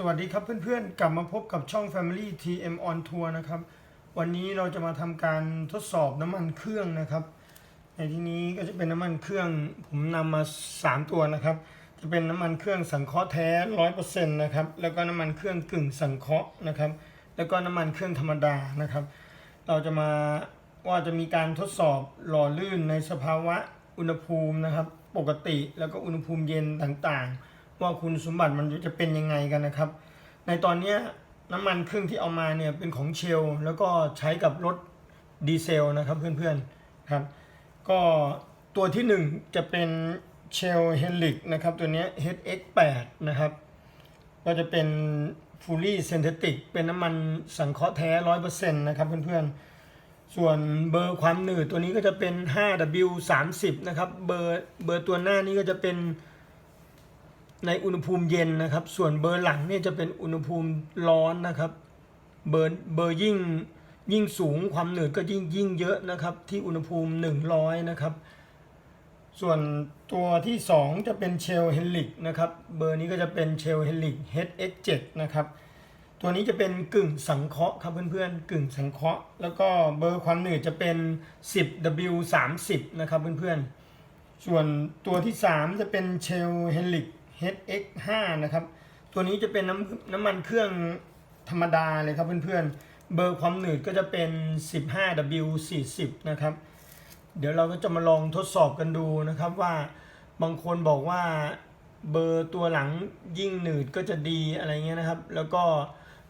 สวัสดีครับเพื่อนๆ กลับมาพบกับช่อง Family TM on Tour นะครับ วันนี้เราจะมาทำการทดสอบน้ำมันเครื่องนะครับ ในที่นี้ก็จะเป็นน้ำมันเครื่องผมนำมา 3 ตัวนะครับ จะเป็นน้ำมันเครื่องสังเคราะห์แท้ร้อยเปอร์เซ็นต์นะครับ แล้วก็น้ำมันเครื่องกึ่งสังเคราะห์นะครับ แล้วก็น้ำมันเครื่องธรรมดานะครับ เราจะมาว่าจะมีการทดสอบหล่อลื่นในสภาวะอุณหภูมินะครับ ปกติแล้วก็อุณหภูมิเย็นต่างๆ ว่าคุณสมบัติมันจะเป็นยังไงกันนะครับ ในตอนนี้น้ำมันเครื่องที่เอามาเนี่ยเป็นของเชล แล้วก็ใช้กับรถดีเซลนะครับเพื่อนๆครับ ก็ตัวที่หนึ่งจะเป็นเชลเฮลิกนะครับตัวนี้ HX8 นะครับ ก็จะเป็น fully synthetic เป็นน้ำมันสังเคราะห์แท้100%นะครับเพื่อนๆ ส่วนเบอร์ความหนืดตัวนี้ก็จะเป็น 5W30 นะครับ เบอร์เบอร์ตัวหน้านี้ก็จะเป็น ในอุณหภูมิเย็นนะครับ ส่วนเบอร์หลังเนี่ยจะเป็นอุณหภูมิร้อนนะครับ เบอร์เบอร์ยิ่งยิ่งสูงความหนืดก็ยิ่งยิ่งเยอะนะครับ ที่อุณหภูมิ 100 นะครับ ส่วนตัวที่ 2 จะเป็นเชลเฮลิกนะครับ เบอร์นี้ก็จะเป็นเชลเฮลิก HX7 นะครับ ตัวนี้จะเป็นกึ่งสังเคราะห์ครับเพื่อนๆ กึ่งสังเคราะห์ แล้วก็เบอร์ความหนืดจะเป็น 10W30 นะครับเพื่อนๆ ส่วนตัวที่ 3 จะเป็นเชลเฮลิก HX5 นะครับ ตัวนี้จะเป็นน้ำน้ำมันเครื่องธรรมดาเลยครับเพื่อนๆ เบอร์ความหนืดก็จะเป็น 15W40 นะครับ เดี๋ยวเราก็จะมาลองทดสอบกันดูนะครับว่าบางคนบอกว่าเบอร์ตัวหลังยิ่งหนืดก็จะดีอะไรเงี้ยนะครับ แล้วก็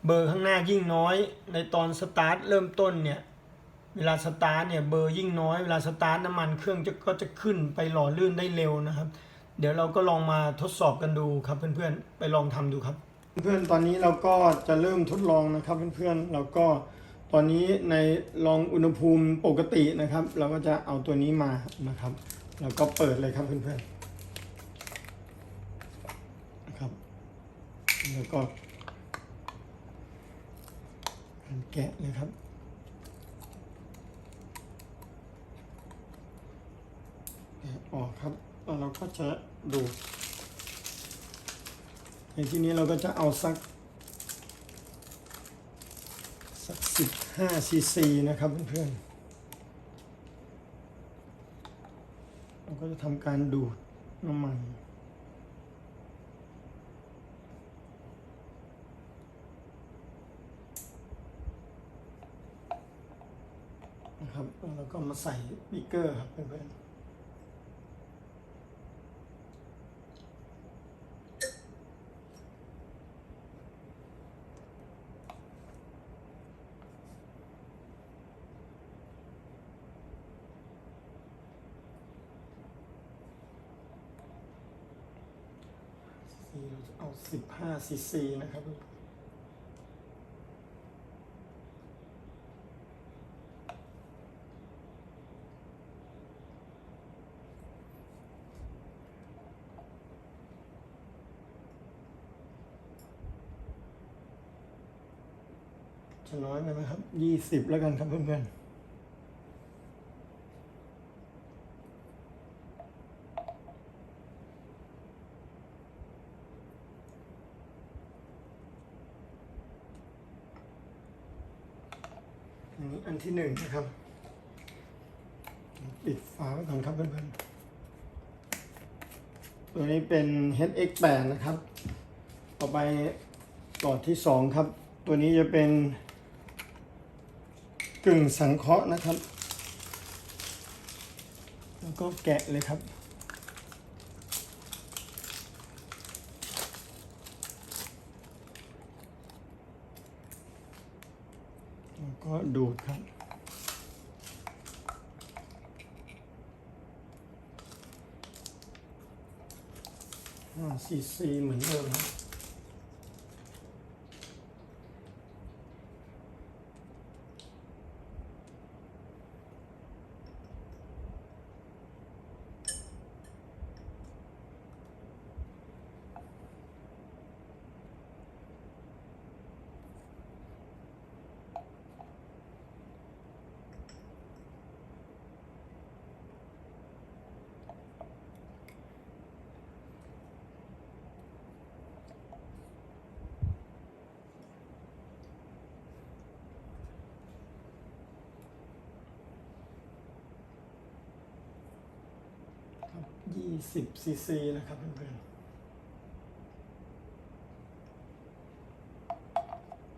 เบอร์ข้างหน้ายิ่งน้อย ในตอนสตาร์ทเริ่มต้นเนี่ยเวลาสตาร์ทเนี่ยเบอร์ยิ่งน้อยเวลาสตาร์ทน้ำมันเครื่องจะก็จะขึ้นไปหล่อลื่นได้เร็วนะครับ เดี๋ยวเราก็ลองมาทดสอบกันดูครับเพื่อนๆ ไปลองทำดูครับ เพื่อนๆ ตอนนี้เราก็จะเริ่มทดลองนะครับเพื่อนๆ เราก็ตอนนี้ในลองอุณหภูมิปกตินะครับ เราก็จะเอาตัวนี้มานะครับ แล้วก็เปิดเลยครับเพื่อนๆนะครับ แล้วก็แกะเลยครับออกครับ แล้วเราก็จะดูในที่นี้เราก็จะเอาสักสักสิบห้าซีซีนะครับเพื่อนๆเราก็จะทำการดูดน้ำมันนะครับแล้วก็มาใส่บิ๊กเกอร์ครับเพื่อนๆ ซีเราจะเอาสิบห้าซีซีนะครับจะน้อยไปไหมครับยี่สิบแล้วกันครับเพื่อนๆ อันนี้อันที่หนึ่งนะครับ ปิดฝาไว้ก่อนครับเพื่อนๆ ตัวนี้เป็น HX8 นะครับ ต่อไปหลอดที่สองครับ ตัวนี้จะเป็นกึ่งสังเคราะห์นะครับ แล้วก็แกะเลยครับ แล้ว ก็ดูดครับห้าซีซีเหมือนเดิมครับ 20ซีซีนะครับเพื่อนๆ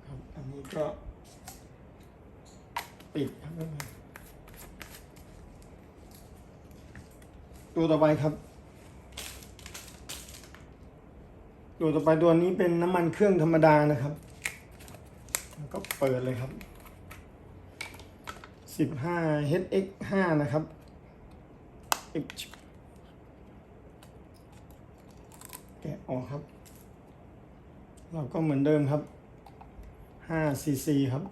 ครับอันนี้ก็ปิดครับเพื่อนๆตัวต่อไปครับ ตัวต่อไปตัวนี้เป็นน้ำมันเครื่องธรรมดานะครับ แล้วก็เปิดเลยครับ15 HX 5 นะครับ H แกะออกครับ เราก็เหมือนเดิมครับ5 cc ครับ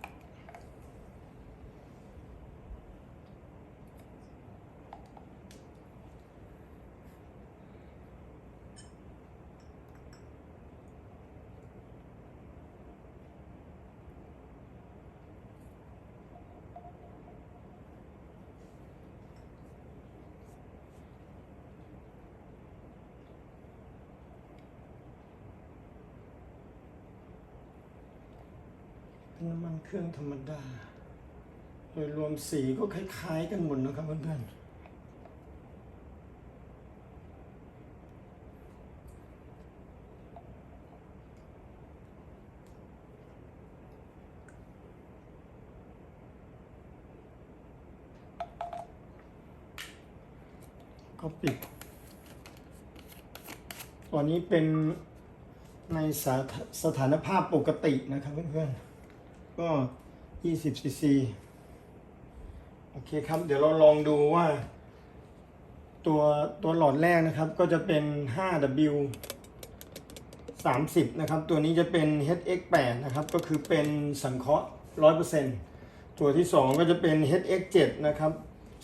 เป็นน้ำมันเครื่องธรรมดา โดยรวมสีก็คล้ายๆกันหมดนะครับเพื่อนๆก็ปิดตัวนี้เป็นในสสถานภาพปกตินะครับเพื่อนๆ ก็20ซีซีโอเคครับ เดี๋ยวเราลองดูว่า ตัวตัวหลอดแรกนะครับ ก็จะเป็น 5W 30 นะครับ ตัวนี้จะเป็น HX8 นะครับ ก็คือเป็นสังเคราะห์ 100%ตัวที่ 2 ก็จะเป็น HX7 นะครับ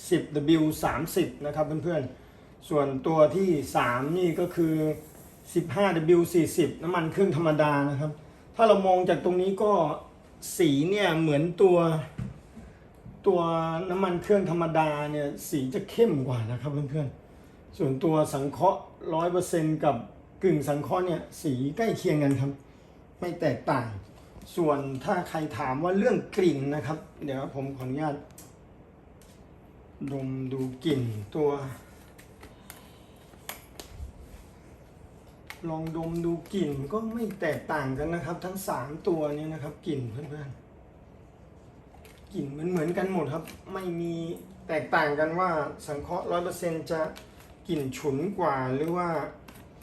10W 30 นะครับเพื่อนๆ ส่วนตัวที่ 3 นี่ก็คือ 15W 40 น้ำมันเครื่องธรรมดานะครับ ถ้าเรามองจากตรงนี้ก็ สีเนี่ยเหมือนตัวตัวน้ำมันเครื่องธรรมดาเนี่ยสีจะเข้มกว่านะครับเพื่อนๆ ส่วนตัวสังเคราะห์ร้อยเปอร์เซนกับกึ่งสังเคราะห์เนี่ยสีใกล้เคียงกันครับ ไม่แตกต่าง ส่วนถ้าใครถามว่าเรื่องกลิ่นนะครับ เดี๋ยวผมขออนุญาตดมดูกลิ่นตัว ลองดมดูกลิ่นก็ไม่แตกต่างกันนะครับ ทั้งสามตัวนี้นะครับกลิ่นเพื่อนๆกลิ่นเหมือนเหมือนๆกันหมดครับ ไม่มีแตกต่างกันว่าสังเคราะห์ร้อยเปอร์เซ็นจะกลิ่นฉุนกว่าหรือว่า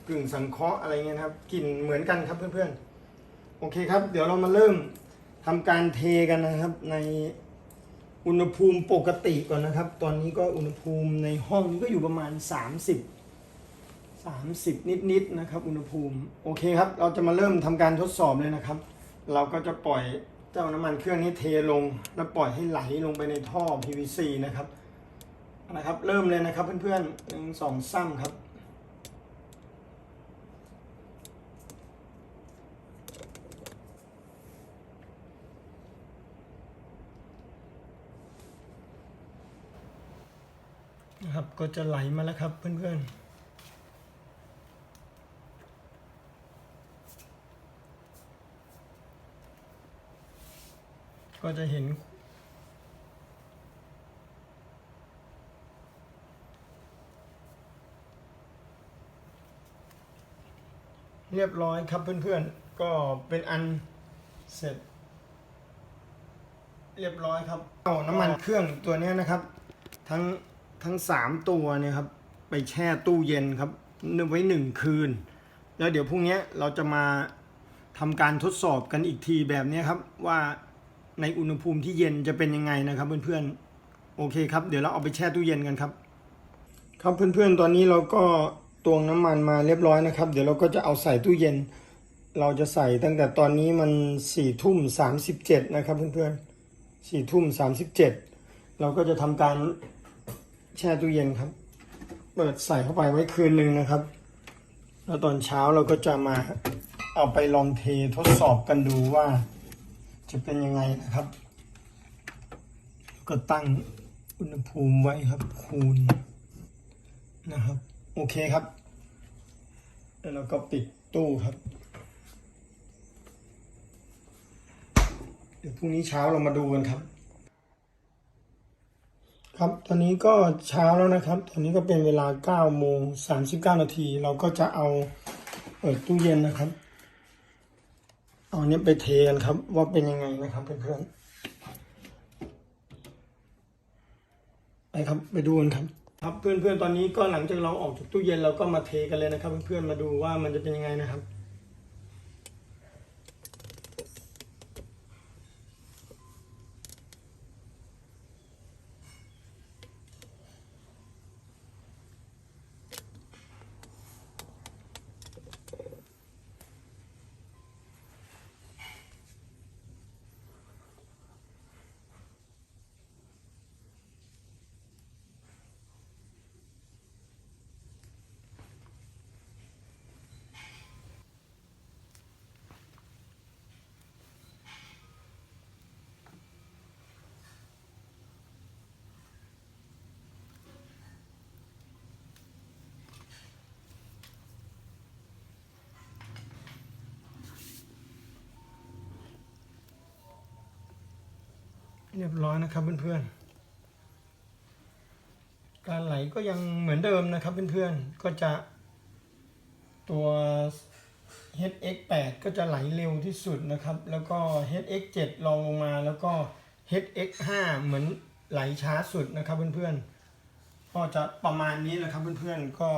กึ่งสังเคราะห์อะไรเงี้ยครับกลิ่นเหมือนกันครับเพื่อนๆโอเคครับ เดี๋ยวเรามาเริ่มทำการเทกันนะครับในอุณหภูมิปกติก่อนนะครับ ตอนนี้ก็อุณหภูมิในห้องก็อยู่ประมาณ 30 30 นิดๆนะครับอุณหภูมิโอเคครับ เราจะมาเริ่มทำการทดสอบเลยนะครับ เราก็จะปล่อยเจ้าน้ำมันเครื่องนี้เทลง แล้วปล่อยให้ไหลลงไปในท่อ PVC นะครับนะครับ เริ่มเลยนะครับเพื่อนๆหนึ่งสองสามครับนะครับก็จะไหลมาแล้วครับเพื่อนๆ ก็จะเห็น เรียบร้อยครับเพื่อนๆ ก็เป็นอันเสร็จ เรียบร้อยครับเอาน้ำมันเครื่องตัวนี้นะครับ ทั้งทั้งสามตัวเนี่ยครับ ไปแช่ตู้เย็นครับนึ่งไว้หนึ่งคืน แล้วเดี๋ยวพรุ่งนี้เราจะมาทำการทดสอบกันอีกทีแบบนี้ครับว่า ในอุณหภูมิที่เย็นจะเป็นยังไงนะครับเพื่อนๆโอเคครับเดี๋ยวเราเอาไปแช่ตู้เย็นกันครับ ครับเพื่อนๆตอนนี้เราก็ตวงน้ำมันมาเรียบร้อยนะครับ เดี๋ยวเราก็จะเอาใส่ตู้เย็น เราจะใส่ตั้งแต่ตอนนี้มันสี่ทุ่มสามสิบเจ็ดนะครับเพื่อนๆสี่ทุ่มสามสิบเจ็ดเราก็จะทำการแช่ตู้เย็นครับ เปิดใส่เข้าไปไว้คืนหนึ่งนะครับ แล้วตอนเช้าเราก็จะมาเอาไปลองเททดสอบกันดูว่า จะเป็นยังไงนะครับ ก็ตั้งอุณหภูมิไว้ครับ คูณนะครับ โอเคครับ แล้วเราก็ปิดตู้ครับ เดี๋ยวพรุ่งนี้เช้าเรามาดูกันครับ ครับตอนนี้ก็เช้าแล้วนะครับ ตอนนี้ก็เป็นเวลา9โมง39 นาที เราก็จะเอาเปิดตู้เย็นนะครับ เอาเนี้ยไปเทกันครับ ว่าเป็นยังไงนะครับเพื่อนๆไปครับไปดูกันครับ ครับเพื่อนๆตอนนี้ก็หลังจากเราออกจากตู้เย็นเราก็มาเทกันเลยนะครับ เพื่อนๆมาดูว่ามันจะเป็นยังไงนะครับ รียบร้อยนะครับเพื่อนๆ การไหลก็ยังเหมือนเดิมนะครับเพื่อนๆ ก็จะตัว HX8 ก็จะไหลเร็วที่สุดนะครับ แล้วก็ HX7 ลองลงมาแล้วก็ HX5 เหมือนไหลช้าสุดนะครับเพื่อนๆ ก็จะประมาณนี้นะครับเพื่อนๆ ก็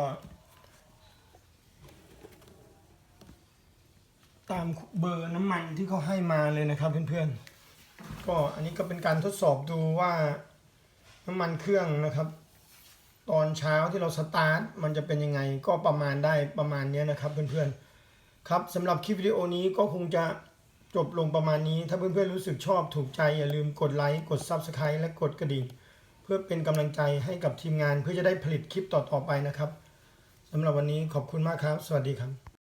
ตามเบอร์น้ำมันที่เขาให้มาเลยนะครับเพื่อนๆ ก็อันนี้ก็เป็นการทดสอบดูว่าน้ำมันเครื่องนะครับ ตอนเช้าที่เราสตาร์ทมันจะเป็นยังไงก็ประมาณได้ประมาณเนี้ยนะครับเพื่อนๆครับสำหรับคลิปวิดีโอนี้ก็คงจะจบลงประมาณนี้ถ้าเพื่อนๆรู้สึกชอบถูกใจอย่าลืมกดไลค์กด Subscribe และกดกระดิ่ง เพื่อเป็นกำลังใจให้กับทีมงานเพื่อจะได้ผลิตคลิปต่อๆไปนะครับสำหรับวันนี้ขอบคุณมากครับ สวัสดีครับ